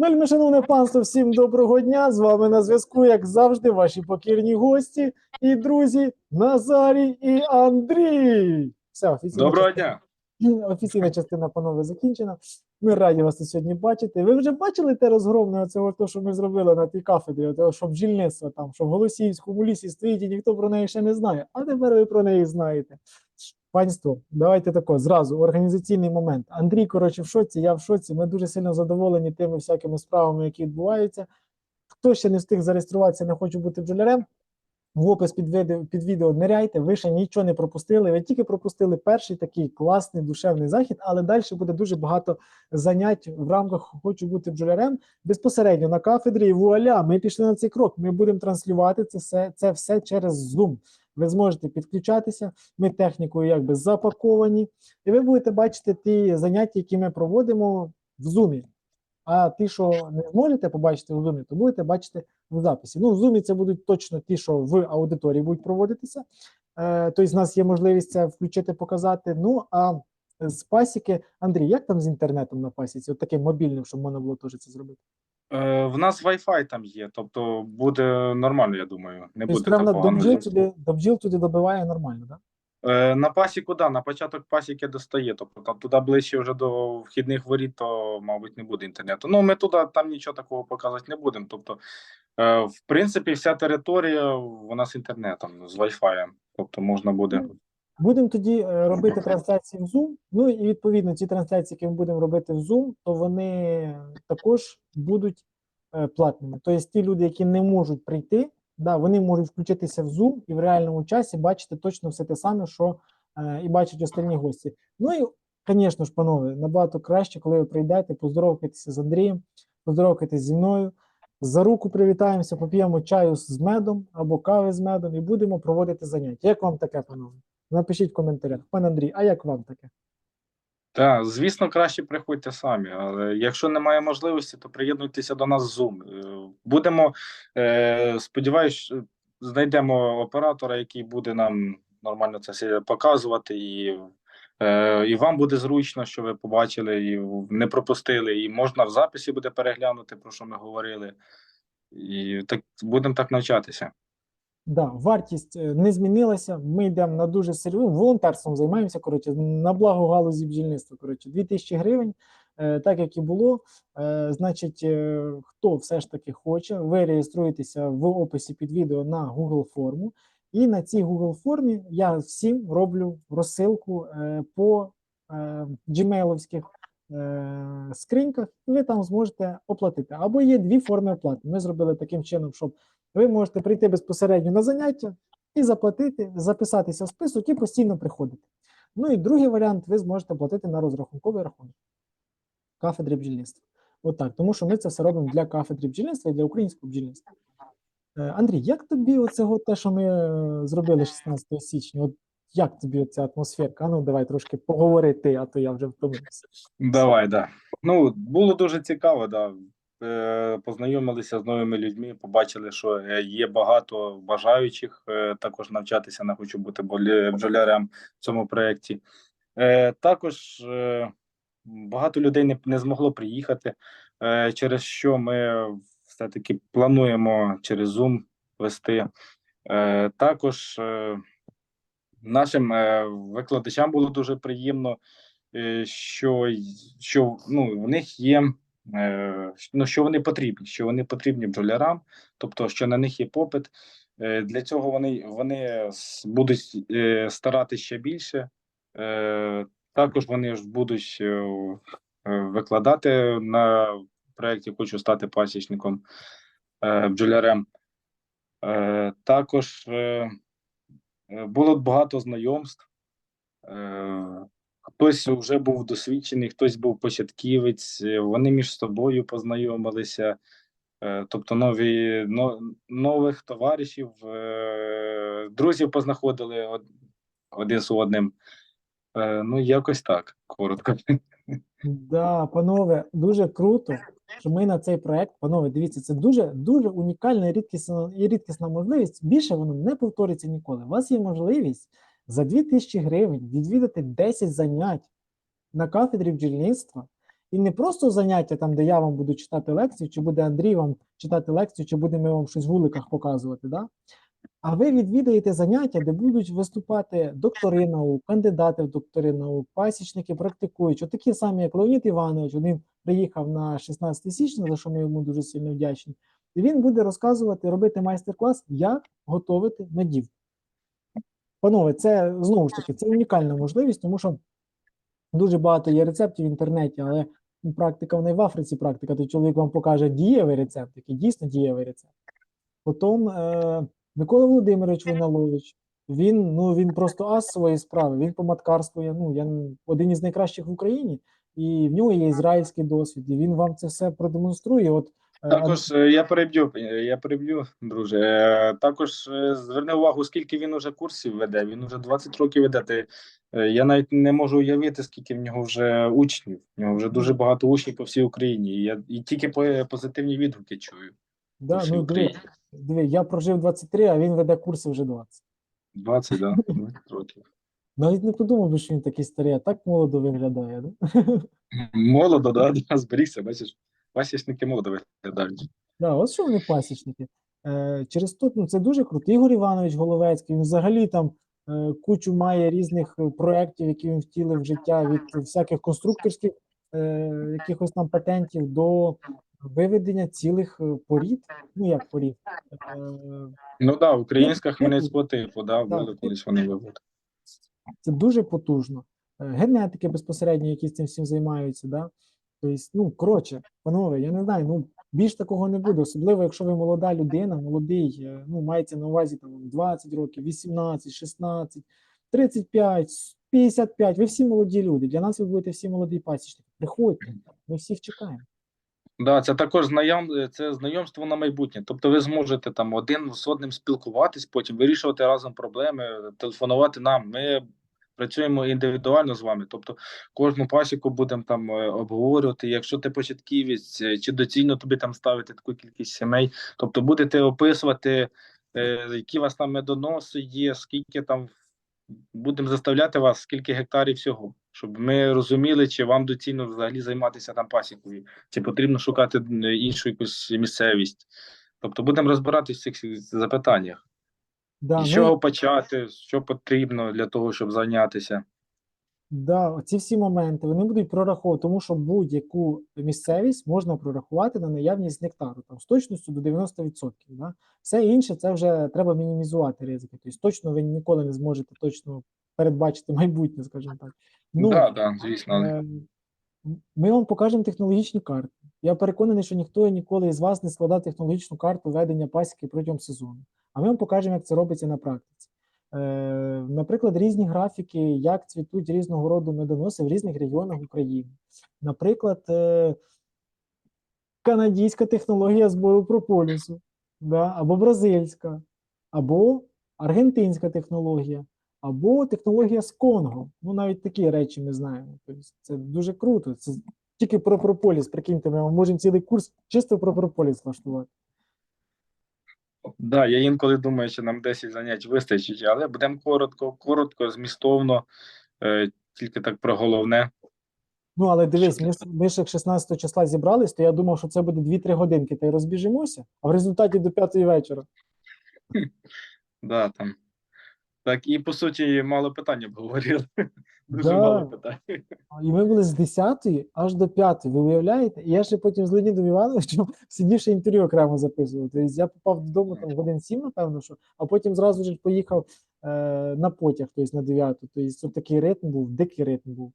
Вельми шановне панство, всім доброго дня. З вами на зв'язку, як завжди, ваші покірні гості і друзі Назарій і Андрій. Все, офіційна Доброго частина- дня. Офіційна частина, панове, закінчена. Ми раді вас сьогодні бачити. Ви вже бачили те розгромне оцього, то, що ми зробили на тій кафедрі, отого, що бджільництво там, що в Голосіївському лісі стоїть і ніхто про неї ще не знає. А тепер ви про неї знаєте. Панство, давайте тако, зразу організаційний момент. Андрій, коротше, в шоці, я в шоці. Ми дуже сильно задоволені тими всякими справами, які відбуваються. Хто ще не встиг зареєструватися, не хоче бути бджолярем, в опис під відео, під відео ниряйте, ви ще нічого не пропустили. Ви тільки пропустили перший такий класний душевний захід, але далі буде дуже багато занять в рамках хочу бути бджолярем безпосередньо на кафедрі. Вуаля, ми пішли на цей крок. Ми будемо транслювати це все, це все через Zoom. Ви зможете підключатися. Ми технікою якби запаковані, і ви будете бачити ті заняття, які ми проводимо в Zoom. А ті, що не зможете побачити в Zoom, то будете бачити в записі. Ну, в Zoom це будуть точно ті, що в аудиторії будуть проводитися. Е, тобто, в нас є можливість це включити, показати. Ну а з пасіки, Андрій, як там з інтернетом на пасіці? От таким мобільним, щоб можна було теж це зробити. Е, в нас Wi-Fi там є, тобто буде нормально, я думаю. Не Тобто, буде прямо там до погано. бджіл туди, до бджіл туди добиває нормально, так? Е, на пасіку, да, на початок пасіки достає. Тобто там туди ближче вже до вхідних воріт, то, мабуть, не буде інтернету. Ну, ми туди там нічого такого показувати не будемо. Тобто, е, в принципі, вся територія вона з інтернетом, з Wi-Fi. Тобто можна буде. Будемо тоді е, робити трансляції в Zoom. Ну і відповідно ці трансляції, які ми будемо робити в Zoom, то вони також будуть е, платними. Тобто ті люди, які не можуть прийти, да, вони можуть включитися в Zoom і в реальному часі бачити точно все те саме, що е, і бачать останні гості. Ну і, звісно ж, панове, набагато краще, коли ви прийдете, поздоровкаєтеся з Андрієм, поздоровкаєтеся зі мною. За руку привітаємося, поп'ємо чаю з медом або кави з медом і будемо проводити заняття. Як вам таке, панове? Напишіть в коментарях. Пане Андрій, а як вам таке? Так, звісно, краще приходьте самі, але якщо немає можливості, то приєднуйтеся до нас в Zoom. Е, Будемо, е, сподіваюсь, знайдемо оператора, який буде нам нормально це все показувати, і, е, і вам буде зручно, що ви побачили і не пропустили. І можна в записі буде переглянути, про що ми говорили. І так будемо так навчатися. Да, вартість е, не змінилася. Ми йдемо на дуже серйозно волонтерством займаємося. Коротше, на благо галузі бджільництва. Коротше, 2000 гривень, е, так як і було. Е, Значить, хто все ж таки хоче, ви реєструєтеся в описі під відео на Google форму. І на цій Google формі я всім роблю розсилку по е, скриньках, і ви там зможете оплатити. Або є дві форми оплати. Ми зробили таким чином, щоб ви можете прийти безпосередньо на заняття і заплатити, записатися в список і постійно приходити. Ну і другий варіант, ви зможете платити на розрахунковий рахунок кафедри бджільництва. Отак, тому що ми це все робимо для кафедри бджільництва і для українського бджільництва. Е, Андрій, як тобі оцього те, що ми е, зробили 16 січня? От як тобі ця атмосферка? Ну давай трошки поговори ти, а то я вже втомився. Давай, да. Ну, було дуже цікаво, да. Е, Познайомилися з новими людьми, побачили, що е, є багато бажаючих е, також навчатися на хочу бути бджолярем в цьому проєкті. Також багато людей не, не змогло приїхати, через що ми все-таки плануємо через Zoom вести. Також нашим викладачам було дуже приємно що, що ну, в них є ну, що вони потрібні, що вони потрібні бджолярам, тобто що на них є попит. Е, Для цього вони, вони будуть е, старатися ще більше. Е, Також вони ж будуть е, е, викладати на проєкті Хочу стати пасічником е, бджолярем. Е, Також е, е, було багато знайомств. Хтось вже був досвідчений, хтось був початківець, вони між собою познайомилися, е, тобто нові, но, нових товаришів, е, друзів познаходили один з одним. Е, Ну, якось так, коротко. Да, панове, дуже круто, що ми на цей проект, панове, дивіться, це дуже дуже унікальна і рідкісна і рідкісна можливість. Більше воно не повториться ніколи. У вас є можливість за 2000 гривень відвідати 10 занять на кафедрі бджільництва І не просто заняття, там, де я вам буду читати лекцію, чи буде Андрій вам читати лекцію, чи будемо вам щось в вуликах показувати. Да? А ви відвідаєте заняття, де будуть виступати доктори наук, кандидати в доктори наук, пасічники, практикуючі, такі самі, як Леонід Іванович. Він приїхав на 16 січня, за що ми йому дуже сильно вдячні. І він буде розказувати, робити майстер-клас, як готувати медів. Панове, це знову ж таки це унікальна можливість, тому що дуже багато є рецептів в інтернеті, але практика вона і в Африці практика, то чоловік вам покаже дієвий рецепт, який дійсно дієвий рецепт. Потім е, Микола Володимирович Войналович, він, ну, він просто ас своєї справи, він по маткарству, я, ну, я один із найкращих в Україні, і в нього є ізраїльський досвід, і він вам це все продемонструє. От, Також е, я переб'ю, е, я переб'ю, друже. Е, Також е, зверни увагу, скільки він уже курсів веде. Він уже 20 років веде. Ти, е, Я навіть не можу уявити, скільки в нього вже учнів. В нього вже дуже багато учнів по всій Україні. І я і тільки позитивні відгуки чую. Да, ну, диви, диви, я прожив 23, а він веде курси вже 20. 20, да, 20 років. Навіть не подумав би, що він такий старий, а так молодо виглядає. Да? Молодо, да, да, зберігся, бачиш. Пасічники молодо виглядають. Да, от що вони пасічники. Е, через то ну, це дуже круто. Ігор Іванович Головецький, він взагалі там е, кучу має різних е, проєктів, які він втілив в життя від всяких конструкторських е, якихось там патентів до виведення цілих е, порід. Ну як порід? Е, Ну так, да, українська хмельницького типу, да, були колись вони виводили. це дуже потужно. Е, Генетики безпосередньо, які з цим всім займаються, да? Тобто, ну, коротше, панове, я не знаю, ну більш такого не буде, особливо, якщо ви молода людина, молодий, е, ну, мається на увазі там 20 років, 18, 16, 35, 55, ви всі молоді люди. Для нас ви будете всі молоді пасічники. Приходьте, ми всіх чекаємо. Да, це також знайом, це знайомство на майбутнє. Тобто ви зможете там один з одним спілкуватись, потім вирішувати разом проблеми, телефонувати нам. Ми працюємо індивідуально з вами. Тобто кожну пасіку будемо там е, обговорювати. Якщо ти початківець, е, чи доцільно тобі там ставити таку кількість сімей, тобто будете описувати, е, які у вас там медоноси є, скільки там будемо заставляти вас, скільки гектарів всього, щоб ми розуміли, чи вам доцільно взагалі займатися там пасікою чи потрібно шукати іншу якусь місцевість. Тобто будемо розбиратися в цих запитаннях. Да, з чого почати, що потрібно для того, щоб зайнятися. Да, ці всі моменти вони будуть прораховувати, тому що будь-яку місцевість можна прорахувати на наявність нектару там з точністю до 90%. Да? Все інше це вже треба мінімізувати ризики. Тобто точно ви ніколи не зможете точно передбачити майбутнє, скажімо так. Ну, да, да, звісно. е, ми вам покажемо технологічні карти. Я переконаний, що ніхто ніколи із вас не складав технологічну карту ведення пасіки протягом сезону. А ми вам покажемо, як це робиться на практиці. Е, наприклад, різні графіки, як цвітуть різного роду медоноси в різних регіонах України. Наприклад, е, канадська технологія збору прополісу, да, або бразильська, або аргентинська технологія, або технологія з Конго. Ну, навіть такі речі ми знаємо. Тобто це дуже круто. Це тільки про прополіс. Прикиньте, ми можемо цілий курс чисто про прополіс влаштувати. Да, я інколи думаю, що нам 10 занять вистачить, але будемо коротко, коротко, змістовно, е, тільки так про головне. Ну, але дивись, ми, ж- ми ж як 16 числа зібрались, то я думав, що це буде 2-3 годинки, та й розбіжимося, а в результаті до 5 вечора. Да, там. Так, і по суті, мало питань обговорили. Дуже Да. мало питань. І ми були з 10 аж до 5, ви уявляєте? І я ще потім з Леонідом Івановичем сидів ще інтерв'ю окремо записував. Тобто я попав додому там годин 7, напевно, що, а потім зразу ж поїхав е, на потяг, тобто на 9. Тобто такий ритм був, дикий ритм був.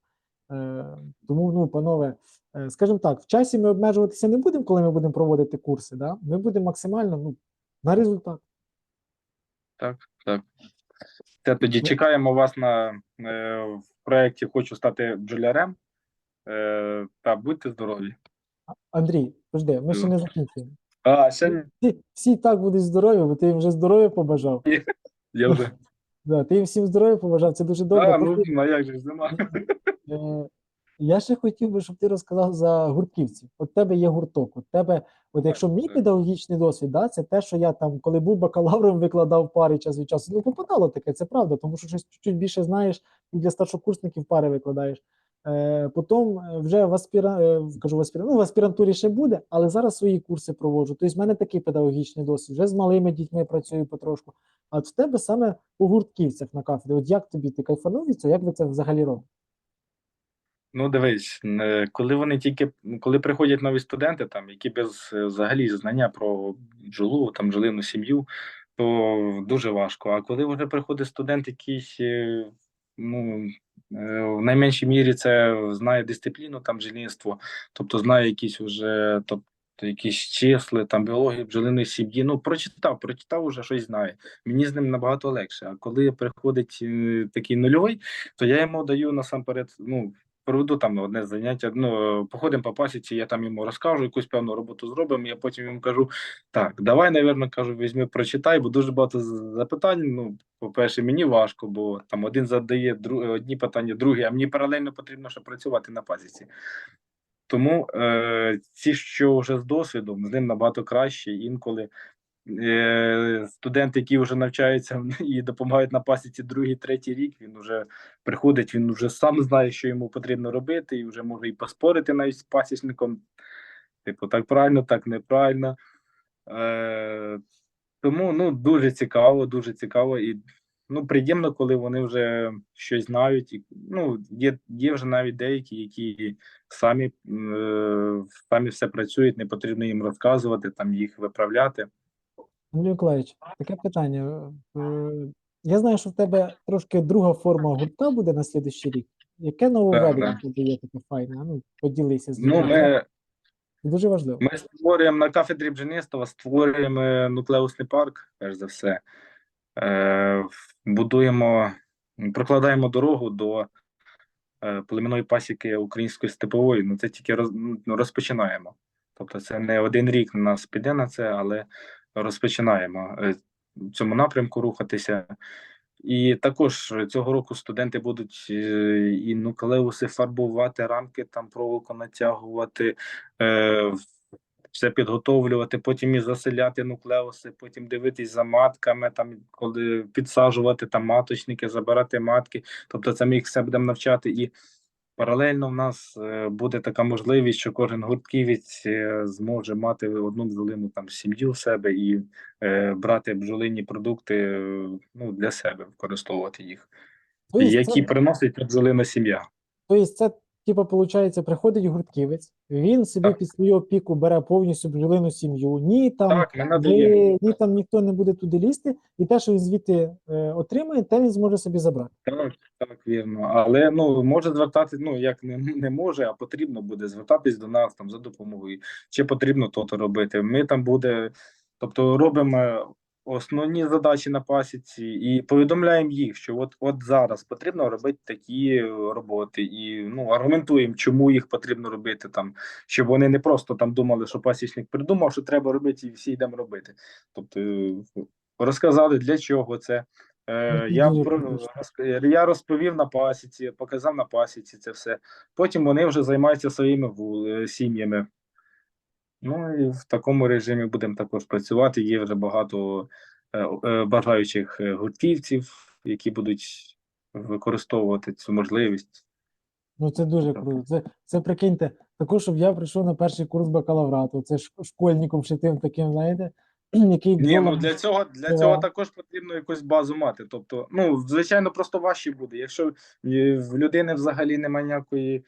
Е, тому, ну, панове, е, скажімо так, в часі ми обмежуватися не будемо, коли ми будемо проводити курси. Да? Ми будемо максимально ну, на результат. Так, так. Це тоді чекаємо вас на е, в проєкті Хочу стати бджолярем. Е, та будьте здорові. Андрій, жди, ми ще не закінчуємо. А, ще ні. Всі, всі і так будуть здорові, бо ти їм вже здоров'я побажав. я вже. Да, ти їм всім здоров'я побажав, це дуже добре. А, ну, ну, а як же ж зима? Е, Я ще хотів би, щоб ти розказав за гуртківців. От тебе є гурток. От тебе, от якщо мій педагогічний досвід, да, це те, що я там, коли був бакалавром, викладав пари час від часу. Ну, попадало таке, це правда, тому що щось чуть більше знаєш і для старшокурсників пари викладаєш. Е, потім е, вже в, аспіра... е, кажу, в, аспіра... ну, в аспірантурі ще буде, але зараз свої курси проводжу. Тобто, в мене такий педагогічний досвід. Вже з малими дітьми працюю потрошку. А от в тебе саме у гуртківцях на кафедрі. От як тобі ти кайфанув від цього? Як ви це взагалі робите? Ну, дивись, е, коли вони тільки коли приходять нові студенти, там які без е, взагалі знання про бджолу, там бджолину сім'ю, то дуже важко. А коли вже приходить студент, який е, ну в найменшій мірі це знає дисципліну, там бджільництво, тобто знає якісь вже тобто, якісь числи, там біологію бджолиної сім'ї. Ну, прочитав, прочитав, уже щось знає. Мені з ним набагато легше. А коли приходить такий нульовий, то я йому даю насамперед, ну. Проведу там одне заняття. Ну походимо по пасіці, я там йому розкажу, якусь певну роботу зробимо. Я потім йому кажу: так, давай, напевно, кажу, візьми, прочитай, бо дуже багато запитань. Ну, по-перше, мені важко, бо там один задає дру... одні питання, другі, а мені паралельно потрібно ще працювати на пасіці. Тому е, ці, що вже з досвідом, з ним набагато краще. Інколи е, студент, який вже навчається і допомагають на пасіці другий, третій рік, він вже приходить, він вже сам знає, що йому потрібно робити, і вже може і поспорити навіть з пасічником. Типу, так правильно, так неправильно. Е, тому ну, дуже цікаво, дуже цікаво. І ну, приємно, коли вони вже щось знають. І, ну, є, є вже навіть деякі, які самі, е, самі все працюють, не потрібно їм розказувати, там їх виправляти. Андрій Миколаївич, таке питання. Е, Я знаю, що в тебе трошки друга форма гуртка буде на слідуючий рік. Яке нововведення да. тобі є таке файне? Ну, поділися з Ну, ми, Дуже важливо. Ми створюємо на кафедрі бджільництва, створюємо нуклеусний парк, перш за все. Е, будуємо, прокладаємо дорогу до е, племінної пасіки української степової. Ну, це тільки роз, ну, розпочинаємо. Тобто, це не один рік на нас піде на це, але розпочинаємо е, в цьому напрямку рухатися. І також цього року студенти будуть е, і нуклеуси фарбувати, рамки там проволоку натягувати, е, все підготовлювати, потім і заселяти нуклеуси, потім дивитись за матками, там коли підсаджувати там маточники, забирати матки. Тобто, це ми їх все будемо навчати. І паралельно в нас е, буде така можливість, що кожен гуртківець е, зможе мати одну бджолину там сім'ю в себе і е, брати бджолині продукти е, ну, для себе, використовувати їх, Тобто, які це, приносить бджолина сім'я. тобто це, типу, виходить, приходить гуртківець, він собі Так. під свою опіку бере повністю бджолину сім'ю, ні там, Так, ви, ні там ніхто не буде туди лізти, і те, що він звідти е, отримає, те він зможе собі забрати. Так, так, вірно. Але ну може звертати, ну як не, не може, а потрібно буде звертатись до нас там за допомогою. Чи потрібно то-то робити? Ми там буде, тобто робимо основні задачі на пасіці і повідомляємо їх, що от от зараз потрібно робити такі роботи, і ну аргументуємо, чому їх потрібно робити там, щоб вони не просто там думали, що пасічник придумав, що треба робити, і всі йдемо робити. Тобто е, розказали для чого це. Е, я, я розповів на пасіці, показав на пасіці це все. Потім вони вже займаються своїми е, сім'ями. Ну і в такому режимі будемо також працювати. Є вже багато е, е, бажаючих е, гуртківців, які будуть використовувати цю можливість. Ну це дуже Так. круто. Це, це прикиньте, також, щоб я прийшов на перший курс бакалаврату. Це ж школьником шитим таким, знаєте, який Ні, ну для цього для Да. цього також потрібно якусь базу мати. Тобто, ну звичайно, просто важче буде. Якщо в людини взагалі немає ніякої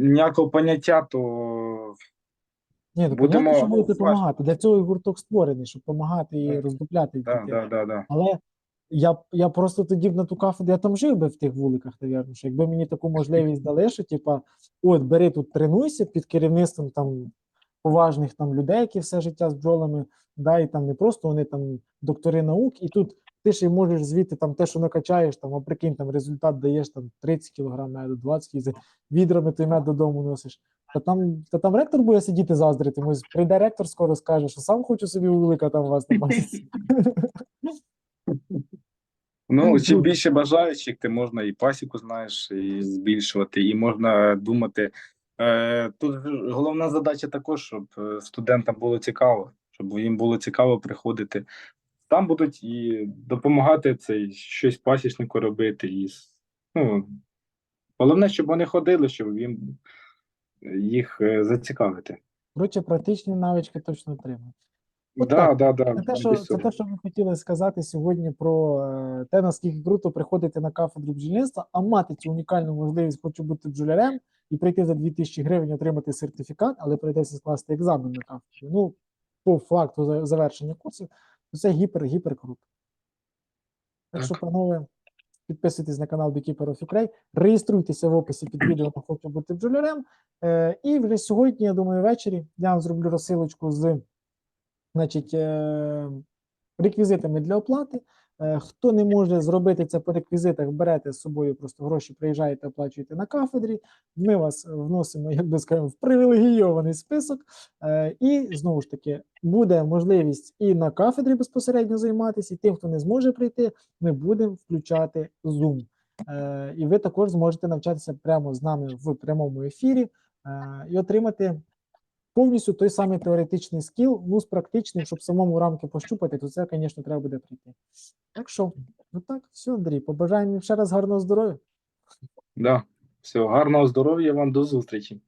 ніякого поняття, то Ні, ну будемо- понятно, що будете допомагати. Для цього і гурток створений, щоб допомагати і Так. роздупляти да, дітей. да, да, да. Але я, я просто тоді б на ту кафедру, я там жив би в тих вуликах, навірно, що якби мені таку можливість дали, що типа, от бери тут тренуйся під керівництвом там поважних там людей, які все життя з бджолами, да, і там не просто вони там доктори наук, і тут ти ще й можеш звідти там те, що накачаєш, там, а прикинь, там результат даєш там 30 кг меду, 20 кг, відрами той мед додому носиш. Та там, та там ректор буде сидіти заздрити. Ось прийде ректор, скоро скаже, що сам хочу собі вулика там вас базі. Ну, чим більше бажаючих, тим можна і пасіку, знаєш, і збільшувати, і можна думати. Е, тут головна задача також, щоб е, студентам було цікаво, щоб їм було цікаво приходити. Там будуть і допомагати цей щось пасічнику робити, і ну, Головне, щоб вони ходили, щоб їм їх е, зацікавити. Коротше, практичні навички точно отримають. От Да, так. да, да, Це те, що, це те, що ми хотіли сказати сьогодні про е, те, наскільки круто приходити на кафедру бджільництва, а мати цю унікальну можливість, хочу бути бджолярем, і прийти за 2000 гривень отримати сертифікат, але прийдеться скласти екзамен на кафедрі. Ну, по факту завершення курсів, це гіпер-гіпер круто. Так що, панове, підписуйтесь на канал Beekeeper of Ukraine, реєструйтеся в описі під відео на хочу бути бджолярем. Е, і вже сьогодні, я думаю, ввечері я вам зроблю розсилочку з значить, е, реквізитами для оплати. Е, Хто не може зробити це по реквізитах, берете з собою просто гроші, приїжджаєте, оплачуєте на кафедрі. Ми вас вносимо, як би скажемо, в привілегійований список. Е, І знову ж таки буде можливість і на кафедрі безпосередньо займатися, і тим, хто не зможе прийти, ми будемо включати Zoom. Е, І ви також зможете навчатися прямо з нами в прямому ефірі і отримати повністю той самий теоретичний скіл, ну з практичним, щоб самому рамки пощупати, то це, звісно, треба буде прийти. Так що, ну так, все, Андрій, побажаємо ще раз гарного здоров'я. Да. Все, гарного здоров'я вам до зустрічі.